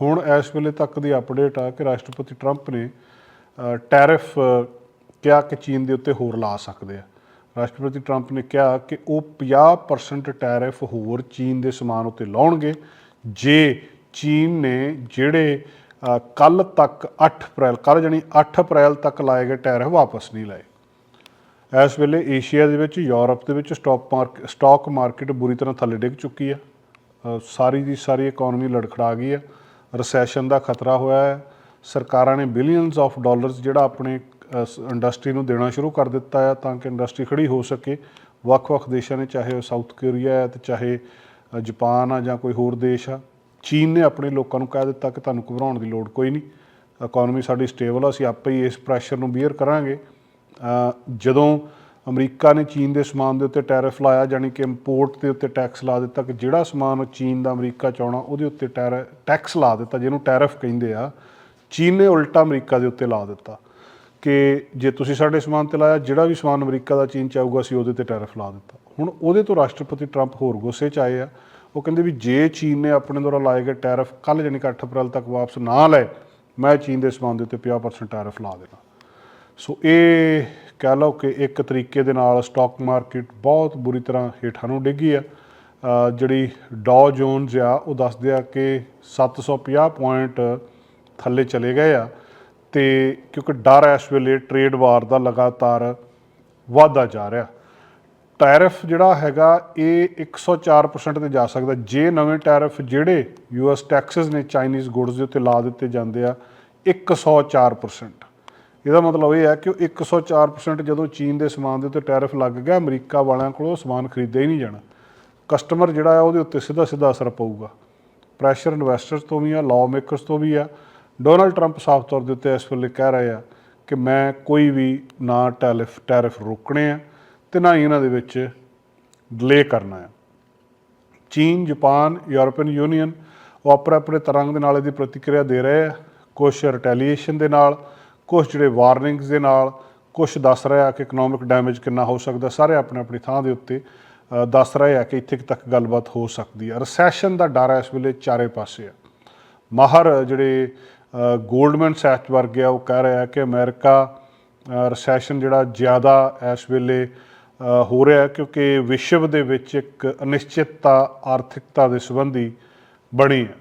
ਹੁਣ ਇਸ ਵੇਲੇ ਤੱਕ ਦੀ ਅਪਡੇਟ ਆ ਕਿ ਰਾਸ਼ਟਰਪਤੀ ਟਰੰਪ ਨੇ ਟੈਰਿਫ ਕਿਹਾ ਕਿ ਚੀਨ ਦੇ ਉੱਤੇ ਹੋਰ ਲਾ ਸਕਦੇ ਆ। ਰਾਸ਼ਟਰਪਤੀ ਟਰੰਪ ਨੇ ਕਿਹਾ ਕਿ ਉਹ 50% ਟੈਰਿਫ ਹੋਰ ਚੀਨ ਦੇ ਸਮਾਨ ਉੱਤੇ ਲਾਉਣਗੇ। ਜੇ ਚੀਨ ਨੇ ਜਿਹੜੇ ਕੱਲ ਤੱਕ 8 ਅਪ੍ਰੈਲ ਕੱਲ ਜਾਨੀ 8 ਅਪ੍ਰੈਲ ਤੱਕ ਲਾਏ ਗਏ ਟੈਰਿਫ ਵਾਪਸ ਨਹੀਂ ਲਾਏ। ਇਸ ਵੇਲੇ ਏਸ਼ੀਆ ਦੇ ਵਿੱਚ, ਯੂਰਪ ਦੇ ਵਿੱਚ ਸਟਾਕ ਮਾਰਕੀਟ ਸਟਾਕ ਮਾਰਕੀਟ ਬੁਰੀ ਤਰ੍ਹਾਂ ਥੱਲੇ ਡਿੱਗ ਚੁੱਕੀ ਆ। ਸਾਰੀ ਦੀ ਸਾਰੀ ਇਕਨੋਮੀ ਲੜਖੜਾ ਗਈ ਆ। ਰਿਸੈਸ਼ਨ ਦਾ ਖਤਰਾ ਹੋਇਆ ਹੈ। ਸਰਕਾਰਾਂ ਨੇ ਬਿਲੀਅਨਸ ਆਫ ਡਾਲਰਸ ਜਿਹੜਾ ਆਪਣੇ ਇੰਡਸਟਰੀ ਨੂੰ ਦੇਣਾ ਸ਼ੁਰੂ ਕਰ ਦਿੱਤਾ ਹੈ ਤਾਂ ਕਿ ਇੰਡਸਟਰੀ ਖੜੀ ਹੋ ਸਕੇ। ਵੱਖ-ਵੱਖ ਦੇਸ਼ਾਂ ਨੇ ਚਾਹੇ ਉਹ ਸਾਊਥ ਕੋਰੀਆ ਹੈ ਤੇ ਚਾਹੇ ਅ, ਜਾਪਾਨ ਆ ਜਾਂ ਕੋਈ ਹੋਰ ਦੇਸ਼ ਆ ਚੀਨ ਨੇ ਆਪਣੇ ਲੋਕਾਂ ਨੂੰ ਕਹਿ ਦਿੱਤਾ ਕਿ ਤੁਹਾਨੂੰ ਘਬਰਾਉਣ ਦੀ ਲੋੜ ਕੋਈ ਨਹੀਂ। ਇਕਨੋਮੀ ਸਾਡੀ ਸਟੇਬਲ ਆ ਅਸੀਂ ਆਪੇ ਹੀ ਇਸ ਪ੍ਰੈਸ਼ਰ ਨੂੰ ਬੀਅਰ ਕਰਾਂਗੇ। ਜਦੋਂ ਅਮਰੀਕਾ ਨੇ ਚੀਨ ਦੇ ਸਮਾਨ ਦੇ ਉੱਤੇ ਟੈਰਿਫ ਲਾਇਆ ਜਾਨੀ ਕਿ ਇੰਪੋਰਟ ਦੇ ਉੱਤੇ ਟੈਕਸ ਲਾ ਦਿੱਤਾ ਕਿ ਜਿਹੜਾ ਸਮਾਨ ਉਹ ਚੀਨ ਦਾ ਅਮਰੀਕਾ ਚ ਆਉਣਾ, ਉਹਦੇ ਉੱਤੇ ਟੈਰ ਟੈਕਸ ਲਾ ਦਿੱਤਾ, ਜਿਹਨੂੰ ਟੈਰਿਫ ਕਹਿੰਦੇ ਆ। ਚੀਨ ਨੇ ਉਲਟਾ ਅਮਰੀਕਾ ਦੇ ਉੱਤੇ ਲਾ ਦਿੱਤਾ ਕਿ ਜੇ ਤੁਸੀਂ ਸਾਡੇ ਸਮਾਨ ਤੇ ਲਾਇਆ, ਜਿਹੜਾ ਵੀ ਸਮਾਨ ਅਮਰੀਕਾ ਦਾ ਚੀਨ ਚ ਆਊਗਾ, ਅਸੀਂ ਉਹਦੇ ਤੇ ਟੈਰਿਫ ਲਾ ਦਿੱਤਾ। ਹੁਣ ਉਹਦੇ ਤੋਂ ਰਾਸ਼ਟਰਪਤੀ ਟਰੰਪ ਹੋਰ ਗੁੱਸੇ ਚ ਆਏ ਆ। ਉਹ ਕਹਿੰਦੇ ਵੀ ਜੇ ਚੀਨ ਨੇ ਆਪਣੇ ਦੁਆਰਾ ਲਾਏ ਗਏ ਟੈਰਿਫ ਕੱਲ ਜਾਨੀ ਕਿ 8 ਅਪ੍ਰੈਲ ਤੱਕ ਵਾਪਸ ਨਾ ਲਏ, ਮੈਂ ਚੀਨ ਦੇ ਸਮਾਨ ਦੇ ਉੱਤੇ 50% ਟੈਰਿਫ ਲਾ ਦੇਣਾ। ਸੋ ਇਹ ਕਹਿ ਲਓ ਕਿ ਇੱਕ ਤਰੀਕੇ ਦੇ ਨਾਲ ਸਟਾਕ ਮਾਰਕੀਟ ਬਹੁਤ ਬੁਰੀ ਤਰ੍ਹਾਂ ਹੇਠਾਂ ਨੂੰ ਡਿੱਗੀ ਆ। ਜਿਹੜੀ ਡਾਓ ਜੋਨਸ ਆ, ਉਹ ਦੱਸਦੇ ਆ ਕਿ 750 ਪੁਆਇੰਟ ਥੱਲੇ ਚਲੇ ਗਏ ਆ ਤੇ ਕਿਉਂਕਿ ਡਰ ਇਸ ਵੇਲੇ ਟ੍ਰੇਡ ਵਾਰ ਦਾ ਲਗਾਤਾਰ ਵਾਧਾ ਜਾ ਰਿਹਾ। ਟੈਰਿਫ ਜਿਹੜਾ ਹੈਗਾ, ਇਹ 104% ਤੇ ਜਾ ਸਕਦਾ। ਜੇ ਨਵੇਂ ਟੈਰਿਫ ਜਿਹੜੇ ਯੂਐਸ ਟੈਕਸਸ ਨੇ ਚਾਈਨੀਜ਼ ਗੁੱਡਸ ਦੇ ਉੱਤੇ ਲਾ ਦਿੱਤੇ ਜਾਂਦੇ ਆ 104% ਇਹਦਾ ਮਤਲਬ ਇਹ ਹੈ ਕਿ ਉਹ 104% ਜਦੋਂ ਚੀਨ ਦੇ ਸਮਾਨ ਦੇ ਉੱਤੇ ਟੈਰਿਫ ਲੱਗ ਗਿਆ, ਅਮਰੀਕਾ ਵਾਲਿਆਂ ਕੋਲੋਂ ਸਮਾਨ ਖਰੀਦਿਆ ਹੀ ਨਹੀਂ ਜਾਣਾ। ਕਸਟਮਰ ਜਿਹੜਾ ਹੈ ਉਹਦੇ ਉੱਤੇ ਸਿੱਧਾ ਸਿੱਧਾ ਅਸਰ ਪਊਗਾ। ਪ੍ਰੈਸ਼ਰ ਇਨਵੈਸਟਰਸ ਤੋਂ ਵੀ ਆ ਲਾਅ ਮੇਕਰਸ ਤੋਂ ਵੀ ਆ। ਡੋਨਲਡ ਟਰੰਪ ਸਾਫ਼ ਤੌਰ ਦੇ ਉੱਤੇ ਇਸ ਵੇਲੇ ਕਹਿ ਰਹੇ ਆ ਕਿ ਮੈਂ ਕੋਈ ਵੀ ਨਾ ਟੈਰਿਫ ਟੈਰਿਫ ਰੋਕਣੇ ਆ ਤੇ ਨਾ ਹੀ ਇਹਨਾਂ ਦੇ ਵਿੱਚ ਡਿਲੇ ਕਰਨਾ ਆ। ਚੀਨ, ਜਾਪਾਨ ਯੂਰਪੀਅਨ ਯੂਨੀਅਨ ਉਹ ਆਪਣੇ ਆਪਣੇ ਤਰੰਗ ਦੇ ਨਾਲ ਇਹਦੀ ਪ੍ਰਤੀਕਿਰਿਆ ਦੇ ਰਹੇ ਆ। ਕੁਝ ਰਿਟੈਲੀਏਸ਼ਨ ਦੇ ਨਾਲ ਕੁਝ ਜਿਹੜੇ ਵਾਰਨਿੰਗਸ ਦੇ ਨਾਲ ਕੁਝ ਦੱਸ ਰਿਹਾ ਕਿ ਇਕਨੋਮਿਕ ਡੈਮੇਜ ਕਿੰਨਾ ਹੋ ਸਕਦਾ, ਸਾਰੇ ਆਪਣੇ ਆਪਣੀ ਥਾਂ ਦੇ ਉੱਤੇ ਦੱਸ ਰਹੇ ਆ ਕਿ ਇੱਥੇ ਤੱਕ ਗੱਲਬਾਤ ਹੋ ਸਕਦੀ ਹੈ। ਰੈਸੈਸ਼ਨ ਦਾ ਡਰ ਇਸ ਵੇਲੇ ਚਾਰੇ ਪਾਸੇ ਆ ਮਾਹਰ ਜਿਹੜੇ ਗੋਲਡਮੈਨ ਸੈਚ ਵਰਗੇ ਆ, ਉਹ ਕਹਿ ਰਿਹਾ ਕਿ ਅਮਰੀਕਾ ਰੈਸੈਸ਼ਨ ਜਿਹੜਾ ਜ਼ਿਆਦਾ ਇਸ ਵੇਲੇ ਹੋ ਰਿਹਾ ਕਿਉਂਕਿ ਵਿਸ਼ਵ ਦੇ ਵਿੱਚ ਇੱਕ ਅਨਿਸ਼ਚਿਤਤਾ, ਆਰਥਿਕਤਾ ਦੇ ਸੰਬੰਧੀ ਬਣੀ ਹੈ।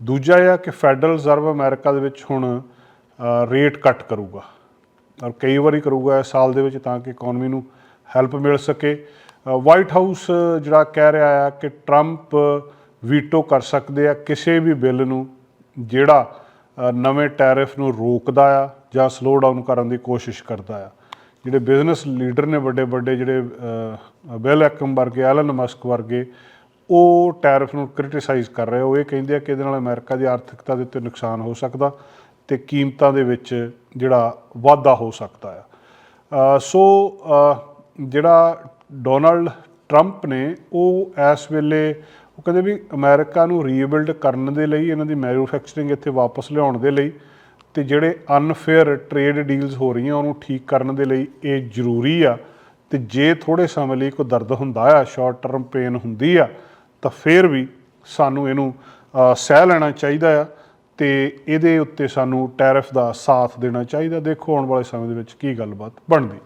ਦੂਜਾ ਇਹ ਆ ਕਿ ਫੈਡਰਲ ਰਿਜ਼ਰਵ ਅਮਰੀਕਾ ਦੇ ਵਿੱਚ ਹੁਣ ਰੇਟ ਕੱਟ ਕਰੂਗਾ ਔਰ ਕਈ ਵਾਰੀ ਕਰੂਗਾ ਇਸ ਸਾਲ ਦੇ ਵਿੱਚ ਤਾਂ ਕਿ ਇਕਨੋਮੀ ਨੂੰ ਹੈਲਪ ਮਿਲ ਸਕੇ। ਵਾਈਟ ਹਾਊਸ ਜਿਹੜਾ ਕਹਿ ਰਿਹਾ ਆ ਕਿ ਟਰੰਪ ਵੀਟੋ ਕਰ ਸਕਦੇ ਆ ਕਿਸੇ ਵੀ ਬਿੱਲ ਨੂੰ, ਜਿਹੜਾ ਨਵੇਂ ਟੈਰਿਫ ਨੂੰ ਰੋਕਦਾ ਆ ਜਾਂ ਸਲੋ ਡਾਊਨ ਕਰਨ ਦੀ ਕੋਸ਼ਿਸ਼ ਕਰਦਾ ਆ। ਜਿਹੜੇ ਬਿਜ਼ਨਸ ਲੀਡਰ ਨੇ ਵੱਡੇ ਵੱਡੇ ਜਿਹੜੇ ਬਿਲ ਐਕਮ ਵਰਗੇ ਐਲਨ ਮਸਕ ਵਰਗੇ, ਉਹ ਟੈਰਿਫ ਨੂੰ ਕ੍ਰਿਟਿਸਾਈਜ਼ ਕਰ ਰਹੇ ਉਹ ਇਹ ਕਹਿੰਦੇ ਆ ਕਿ ਇਹਦੇ ਨਾਲ ਅਮਰੀਕਾ ਦੀ ਆਰਥਿਕਤਾ ਦੇ ਉੱਤੇ ਨੁਕਸਾਨ ਹੋ ਸਕਦਾ। ਤੇ ਕੀਮਤਾਂ ਦੇ ਵਿੱਚ ਜਿਹੜਾ ਵਾਧਾ ਹੋ ਸਕਦਾ ਆ। ਸੋ ਜਿਹੜਾ ਡੋਨਲਡ ਟਰੰਪ ਨੇ, ਉਹ ਇਸ ਵੇਲੇ, ਉਹ ਕਹਿੰਦੇ ਵੀ ਅਮਰੀਕਾ ਨੂੰ ਰੀਬਿਲਡ ਕਰਨ ਦੇ ਲਈ, ਇਹਨਾਂ ਦੀ ਮੈਨੂਫੈਕਚਰਿੰਗ ਇੱਥੇ ਵਾਪਸ ਲਿਆਉਣ ਦੇ ਲਈ ਤੇ ਜਿਹੜੇ ਅਨਫੇਅਰ ਟ੍ਰੇਡ ਡੀਲਸ ਹੋ ਰਹੀਆਂ, ਉਹਨੂੰ ਠੀਕ ਕਰਨ ਦੇ ਲਈ ਇਹ ਜ਼ਰੂਰੀ ਆ। ਤੇ ਜੇ ਥੋੜੇ ਸਮੇਂ ਲਈ ਕੋਈ ਦਰਦ ਹੁੰਦਾ ਆ, ਸ਼ਾਰਟ ਟਰਮ ਪੇਨ ਹੁੰਦੀ ਆ, ਤਾਂ ਫਿਰ ਵੀ ਸਾਨੂੰ ਇਹਨੂੰ ਸਹਿ ਲੈਣਾ ਚਾਹੀਦਾ ਆ। ਤੇ ਇਹਦੇ ਉੱਤੇ ਸਾਨੂੰ ਟੈਰਿਫ ਦਾ ਸਾਥ ਦੇਣਾ ਚਾਹੀਦਾ। ਦੇਖੋ ਆਉਣ ਵਾਲੇ ਸਮੇਂ ਦੇ ਵਿੱਚ ਕੀ ਗੱਲਬਾਤ ਬਣਦੀ।